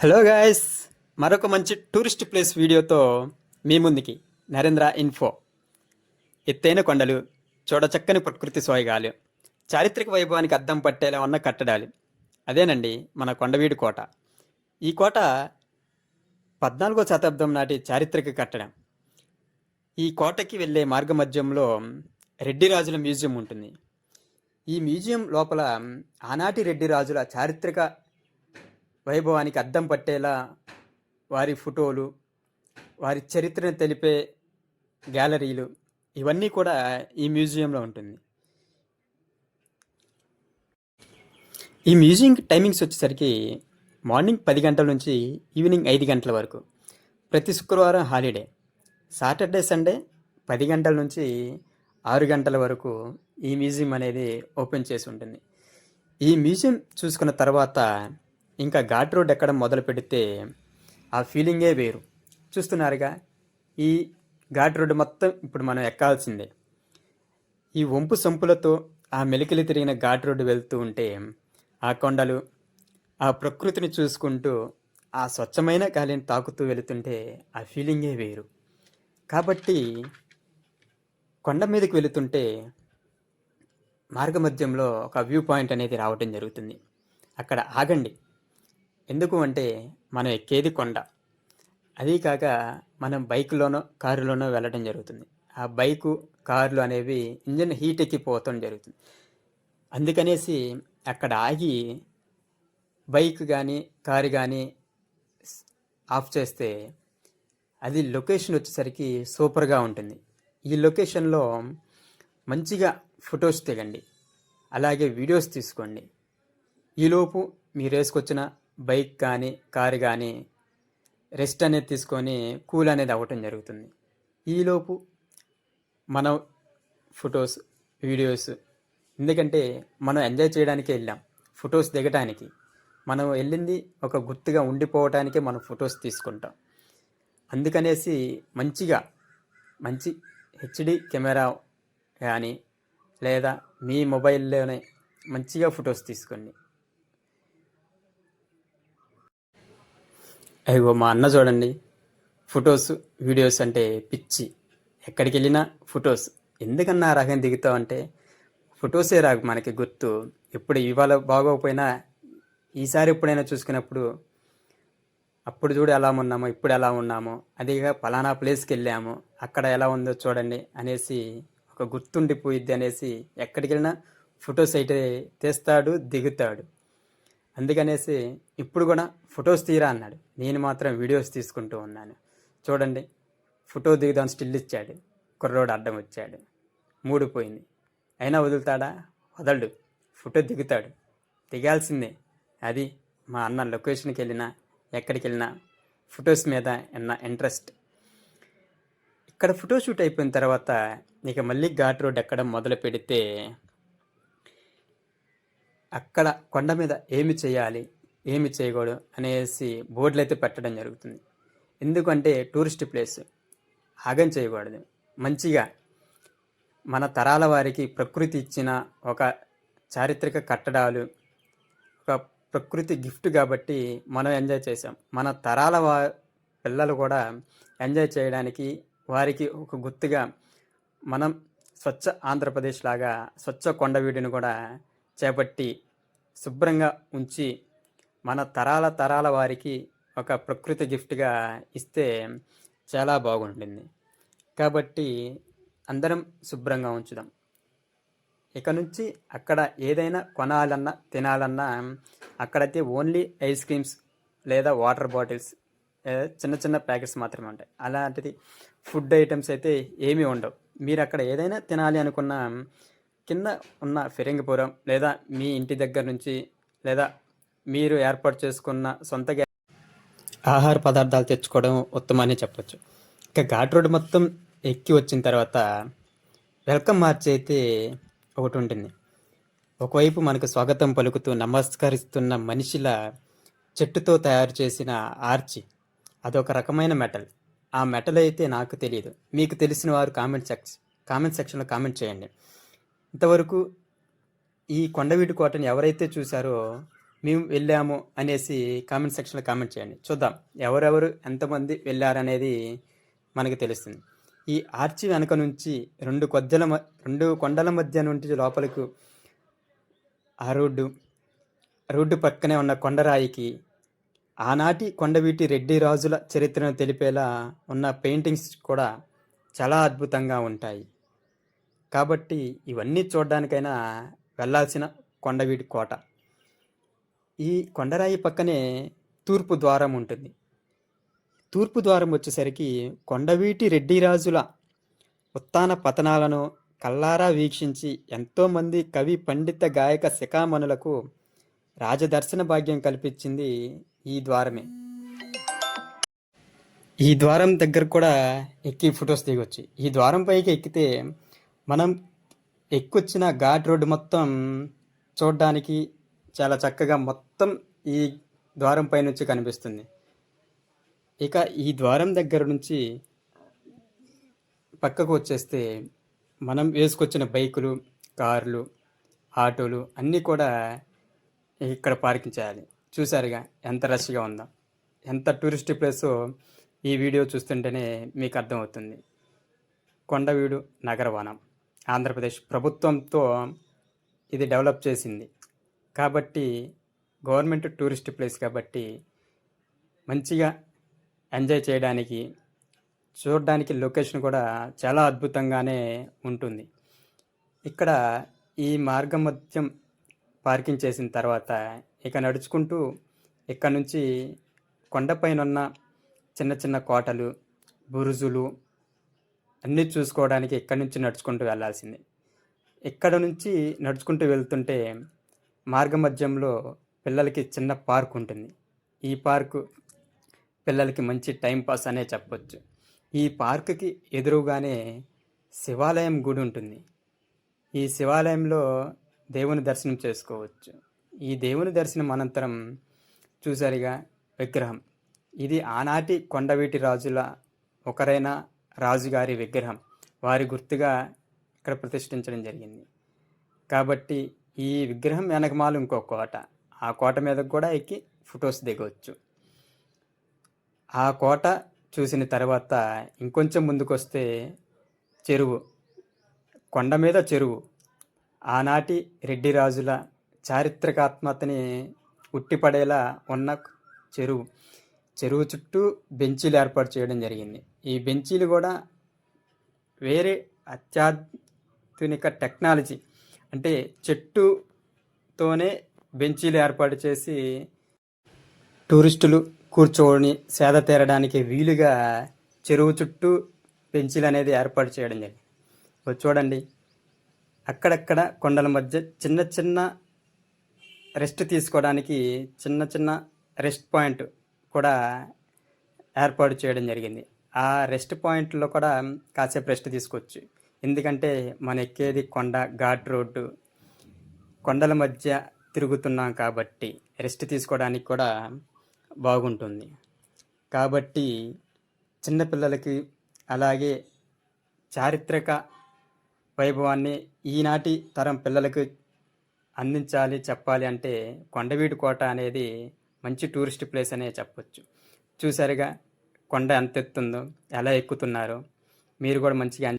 Hello guys మరొక మంచి tourist place వీడియోతో మీ ముందుకి నరేంద్ర ఇన్ఫో ఎత్తైన కొండలు చూడచక్కని ప్రకృతి సోయగాలు చారిత్రక వైభవానికి అద్దం పట్టేలా ఉన్న కట్టడాలు. అదేనండి మన కొండవీడు కోట. ఈ కోట పద్నాలుగో శతాబ్దం నాటి చారిత్రక కట్టడం. ఈ కోటకి వెళ్ళే మార్గమధ్యంలో రెడ్డి రాజుల మ్యూజియం ఉంటుంది. ఈ మ్యూజియం లోపల ఆనాటి రెడ్డి రాజుల చారిత్రక వైభవానికి అద్దం పట్టేలా వారి ఫోటోలు వారి చరిత్రను తెలిపే గ్యాలరీలు ఇవన్నీ కూడా ఈ మ్యూజియంలో ఉంటుంది. ఈ మ్యూజియం టైమింగ్స్ వచ్చేసరికి మార్నింగ్ పది గంటల నుంచి ఈవినింగ్ ఐదు గంటల వరకు. ప్రతి శుక్రవారం హాలిడే. సాటర్డే సండే పది గంటల నుంచి ఆరు గంటల వరకు ఈ మ్యూజియం అనేది ఓపెన్ చేసి ఉంటుంది. ఈ మ్యూజియం చూసుకున్న తర్వాత ఇంకా ఘాట్ రోడ్ ఎక్కడం మొదలు పెడితే ఆ ఫీలింగే వేరు. చూస్తున్నారుగా ఈ ఘాట్ రోడ్డు మొత్తం ఇప్పుడు మనం ఎక్కాల్సిందే. ఈ వంపు సంపులతో ఆ మెలికలు తిరిగిన ఘాట్ రోడ్డు వెళ్తూ ఉంటే ఆ కొండలు ఆ ప్రకృతిని చూసుకుంటూ ఆ స్వచ్ఛమైన గాలిని తాకుతూ వెళుతుంటే ఆ ఫీలింగే వేరు. కాబట్టి కొండ మీదకి వెళుతుంటే మార్గమధ్యంలో ఒక వ్యూ పాయింట్ అనేది రావటం జరుగుతుంది. అక్కడ ఆగండి. ఎందుకు అంటే మనం ఎక్కేది కొండ. అదీ కాక మనం బైక్లోనో కారులోనో వెళ్ళడం జరుగుతుంది. ఆ బైకు కార్లు అనేవి ఇంజన్ హీట్ ఎక్కిపోవటం జరుగుతుంది. అందుకనేసి అక్కడ ఆగి బైక్ కానీ కారు కానీ ఆఫ్ చేస్తే అది లొకేషన్ వచ్చేసరికి సూపర్గా ఉంటుంది. ఈ లొకేషన్లో మంచిగా ఫొటోస్ దిగండి. అలాగే వీడియోస్ తీసుకోండి. ఈలోపు మీరు వేసుకొచ్చిన బైక్ కానీ కారు కానీ రెస్ట్ అనేది తీసుకొని కూల్ అనేది అవ్వటం జరుగుతుంది. ఈలోపు మనం ఫొటోస్ వీడియోస్ ఎందుకంటే మనం ఎంజాయ్ చేయడానికే వెళ్ళాం. ఫొటోస్ దిగటానికి మనం వెళ్ళింది ఒక గుర్తుగా ఉండిపోవటానికే మనం ఫొటోస్ తీసుకుంటాం. అందుకనేసి మంచిగా మంచి హెచ్డి కెమెరా కానీ లేదా మీ మొబైల్లోనే మంచిగా ఫొటోస్ తీసుకోండి. అయ్యో మా అన్న చూడండి ఫొటోస్ వీడియోస్ అంటే పిచ్చి. ఎక్కడికి వెళ్ళినా ఫొటోస్. ఎందుకన్నా ఆ రకం దిగుతావంటే ఫొటోసే రాకు మనకి గుర్తు. ఎప్పుడు ఇవాళ బాగోకపోయినా ఈసారి ఎప్పుడైనా చూసుకున్నప్పుడు అప్పుడు చూడు ఎలా ఉన్నామో ఇప్పుడు ఎలా ఉన్నామో అదేగా పలానా ప్లేస్కి వెళ్ళాము అక్కడ ఎలా ఉందో చూడండి అనేసి ఒక గుర్తుండిపోయిద్ది అనేసి ఎక్కడికి వెళ్ళినా ఫొటోస్ అయితే తీస్తాడు దిగుతాడు. అందుకనేసి ఇప్పుడు కూడా ఫొటోస్ తీరా అన్నాడు. నేను మాత్రం వీడియోస్ తీసుకుంటూ ఉన్నాను. చూడండి ఫోటో దిగుదాం స్టిల్ ఇచ్చాడు. కుర్రోడు అడ్డం వచ్చాడు. మూడు పోయింది. అయినా వదులుతాడా? వదలడు. ఫోటో దిగుతాడు. దిగాల్సిందే. అది మా అన్న లొకేషన్కి వెళ్ళినా ఎక్కడికి వెళ్ళినా ఫొటోస్ మీద ఉన్న ఇంట్రెస్ట్. ఇక్కడ ఫోటో షూట్ అయిపోయిన తర్వాత ఇక మళ్ళీ ఘాట్ రోడ్ ఎక్కడం మొదలు పెడితే అక్కడ కొండ మీద ఏమి చేయాలి ఏమి చేయకూడదు అనేసి బోర్డులు అయితే పెట్టడం జరుగుతుంది. ఎందుకంటే టూరిస్ట్ ప్లేస్ ఆగం చేయకూడదు. మంచిగా మన తరాల వారికి ప్రకృతి ఇచ్చిన ఒక చారిత్రక కట్టడాలు ఒక ప్రకృతి గిఫ్ట్ కాబట్టి మనం ఎంజాయ్ చేసాం మన తరాల వా పిల్లలు కూడా ఎంజాయ్ చేయడానికి వారికి ఒక గుర్తుగా మనం స్వచ్ఛ ఆంధ్రప్రదేశ్ లాగా స్వచ్ఛ కొండవీడిని కూడా చేపట్టి శుభ్రంగా ఉంచి మన తరాల తరాల వారికి ఒక ప్రకృతి గిఫ్ట్గా ఇస్తే చాలా బాగుంటుంది. కాబట్టి అందరం శుభ్రంగా ఉంచుదాం. ఇక నుంచి అక్కడ ఏదైనా కొనాలన్నా తినాలన్నా అక్కడైతే ఓన్లీ ఐస్ క్రీమ్స్ లేదా వాటర్ బాటిల్స్ లేదా చిన్న చిన్న ప్యాకెట్స్ మాత్రమే ఉంటాయి. అలాంటిది ఫుడ్ ఐటమ్స్ అయితే ఏమీ ఉండవు. మీరు అక్కడ ఏదైనా తినాలి అనుకున్న కింద ఉన్న ఫిరంగిపురం లేదా మీ ఇంటి దగ్గర నుంచి లేదా మీరు ఏర్పాటు చేసుకున్న సొంత ఆహార పదార్థాలు తెచ్చుకోవడం ఉత్తమని చెప్పొచ్చు. ఇక ఘాట్ రోడ్ మొత్తం ఎక్కి వచ్చిన తర్వాత వెల్కమ్ మార్చ్ అయితే ఒకటి ఉంటుంది. ఒకవైపు మనకు స్వాగతం పలుకుతూ నమస్కరిస్తున్న మనిషిల చెట్టుతో తయారు చేసిన ఆర్చి. అదొక రకమైన మెటల్. ఆ మెటల్ అయితే నాకు తెలియదు మీకు తెలిసిన వారు కామెంట్ సెక్స్ కామెంట్ సెక్షన్లో కామెంట్ చేయండి. ఇంతవరకు ఈ కొండవీటి కోటని ఎవరైతే చూశారో మేము వెళ్ళాము అనేసి కామెంట్ సెక్షన్లో కామెంట్ చేయండి. చూద్దాం ఎవరెవరు ఎంతమంది వెళ్ళారనేది మనకి తెలుస్తుంది. ఈ ఆర్చి వెనక నుంచి రెండు కొద్దల మ- రెండు కొండల మధ్య నుండి లోపలకు ఆ రోడ్డు రోడ్డు పక్కనే ఉన్న కొండరాయికి ఆనాటి కొండవీటి రెడ్డి రాజుల చరిత్రను తెలిపేలా ఉన్న పెయింటింగ్స్ కూడా చాలా అద్భుతంగా ఉంటాయి. కాబట్టి ఇవన్నీ చూడడానికైనా వెళ్ళాల్సిన కొండవీటి కోట. ఈ కొండరాయి పక్కనే తూర్పు ద్వారం ఉంటుంది. తూర్పు ద్వారం వచ్చేసరికి కొండవీటి రెడ్డిరాజుల ఉత్తాన పతనాలను కల్లారా వీక్షించి ఎంతోమంది కవి పండిత గాయక శిఖామణులకు రాజదర్శన భాగ్యం కల్పించింది ఈ ద్వారమే. ఈ ద్వారం దగ్గర కూడా ఎక్కి ఫొటోస్ దిగొచ్చు. ఈ ద్వారం పైకి ఎక్కితే మనం ఎక్కొచ్చిన ఘాట్ రోడ్డు మొత్తం చూడడానికి చాలా చక్కగా మొత్తం ఈ ద్వారం పై నుంచి కనిపిస్తుంది. ఇక ఈ ద్వారం దగ్గర నుంచి పక్కకు వచ్చేస్తే మనం వేసుకొచ్చిన బైకులు కార్లు ఆటోలు అన్నీ కూడా ఇక్కడ పార్కింగ్ చేయాలి. చూసారుగా ఎంత రష్గా ఉందో. ఎంత టూరిస్ట్ ప్లేస్ ఈ వీడియో చూస్తుంటేనే మీకు అర్థమవుతుంది. కొండవీడు నగరవనం ఆంధ్రప్రదేశ్ ప్రభుత్వంతో ఇది డెవలప్ చేసింది. కాబట్టి గవర్నమెంట్ టూరిస్ట్ ప్లేస్ కాబట్టి మంచిగా ఎంజాయ్ చేయడానికి చూడడానికి లొకేషన్ కూడా చాలా అద్భుతంగానే ఉంటుంది. ఇక్కడ ఈ మార్గం మధ్యం పార్కింగ్ చేసిన తర్వాత ఇక నడుచుకుంటూ ఇక్కడ నుంచి కొండపైన ఉన్న చిన్న చిన్న కోటలు బురుజులు అన్నీ చూసుకోవడానికి ఎక్కడి నుంచి నడుచుకుంటూ వెళ్ళాల్సింది. ఇక్కడ నుంచి నడుచుకుంటూ వెళ్తుంటే మార్గ మధ్యంలో పిల్లలకి చిన్న పార్క్ ఉంటుంది. ఈ పార్కు పిల్లలకి మంచి టైం పాస్ అనే చెప్పొచ్చు. ఈ పార్కుకి ఎదురుగానే శివాలయం గుడి ఉంటుంది. ఈ శివాలయంలో దేవుని దర్శనం చేసుకోవచ్చు. ఈ దేవుని దర్శనం అనంతరం చూసారుగా విగ్రహం. ఇది ఆనాటి కొండవీటి రాజుల ఒకరైన రాజుగారి విగ్రహం వారి గుర్తుగా ఇక్కడ ప్రతిష్ఠించడం జరిగింది. కాబట్టి ఈ విగ్రహం వెనకమాలు ఇంకో కోట. ఆ కోట మీద కూడా ఎక్కి ఫొటోస్ దిగవచ్చు ఆ కోట చూసిన తర్వాత ఇంకొంచెం ముందుకొస్తే చెరువు. కొండ మీద చెరువు. ఆనాటి రెడ్డి రాజుల చారిత్రకాత్మతని ఉట్టిపడేలా ఉన్న చెరువు. చెరువు చుట్టూ బెంచీలు ఏర్పాటు చేయడం జరిగింది. ఈ బెంచీలు కూడా వేరే అత్యాధునిక టెక్నాలజీ అంటే చెట్టుతోనే బెంచీలు ఏర్పాటు చేసి టూరిస్టులు కూర్చోని సేద తీరడానికి వీలుగా చెరువు చుట్టూ బెంచీలు అనేది ఏర్పాటు చేయడం జరిగింది. చూడండి అక్కడక్కడ కొండల మధ్య చిన్న చిన్న రెస్ట్ తీసుకోవడానికి చిన్న చిన్న రెస్ట్ పాయింట్ కూడా ఏర్పాటు చేయడం జరిగింది. ఆ రెస్ట్ పాయింట్లో కూడా కాసేపు రెస్ట్ తీసుకోవచ్చు. ఎందుకంటే మన ఎక్కేది కొండ ఘాట్ రోడ్డు కొండల మధ్య తిరుగుతున్నాం కాబట్టి రెస్ట్ తీసుకోవడానికి కూడా బాగుంటుంది. కాబట్టి చిన్నపిల్లలకి అలాగే చారిత్రక వైభవాన్ని ఈనాటి తరం పిల్లలకు అందించాలి చెప్పాలి అంటే కొండవీడు కోట అనేది మంచి టూరిస్ట్ ప్లేస్ అనే చెప్పొచ్చు. చూసారుగా కొండ ఎంత ఎత్తుందో ఎలా ఎక్కుతున్నారో మీరు కూడా మంచిగా